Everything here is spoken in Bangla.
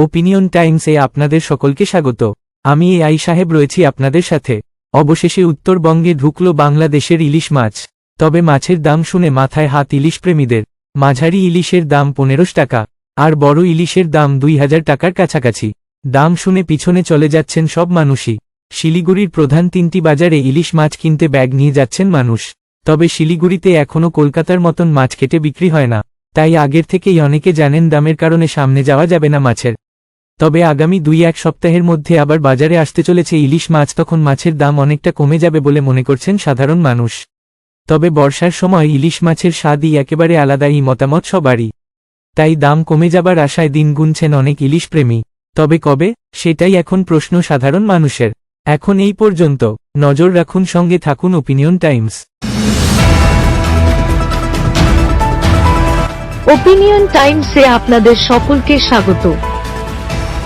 ওপিনিয়ন টাইমসে আপনাদের সকলকে স্বাগত। আমি এ আই সাহেব রয়েছি আপনাদের সাথে। অবশেষে উত্তরবঙ্গে ঢুকল বাংলাদেশের ইলিশ মাছ। তবে মাছের দাম শুনে মাথায় হাত ইলিশ প্রেমীদের। মাঝারি ইলিশের দাম পনেরোশ টাকা, আর বড় ইলিশের দাম দুই হাজার টাকার কাছাকাছি। দাম শুনে পিছনে চলে যাচ্ছেন সব মানুষই। শিলিগুড়ির প্রধান তিনটি বাজারে ইলিশ মাছ কিনতে ব্যাগ নিয়ে যাচ্ছেন মানুষ। তবে শিলিগুড়িতে এখনও কলকাতার মতন মাছ কেটে বিক্রি হয় না। তাই আগের থেকেই অনেকে জানেন দামের কারণে সামনে যাওয়া যাবে না মাছের। তবে আগামী দুই এক সপ্তাহের মধ্যে আবার বাজারে আসতে চলেছে ইলিশ মাছ, তখন মাছের দাম অনেকটা কমে যাবে বলে মনে করছেন সাধারণ মানুষ। তবে বর্ষার সময় ইলিশ মাছের স্বাদই একেবারে আলাদা এই মতামত সবারই। তাই দাম কমে যাবার আশায় দিন গুনছেন অনেক ইলিশ প্রেমী। তবে কবে? সেটাই এখন প্রশ্ন সাধারণ মানুষের। এখন এই পর্যন্ত। নজর রাখুন সঙ্গে থাকুন ওপিনিয়ন টাইমস। ওপিনিয়ন টাইমসে আপনাদের সকলকে স্বাগত।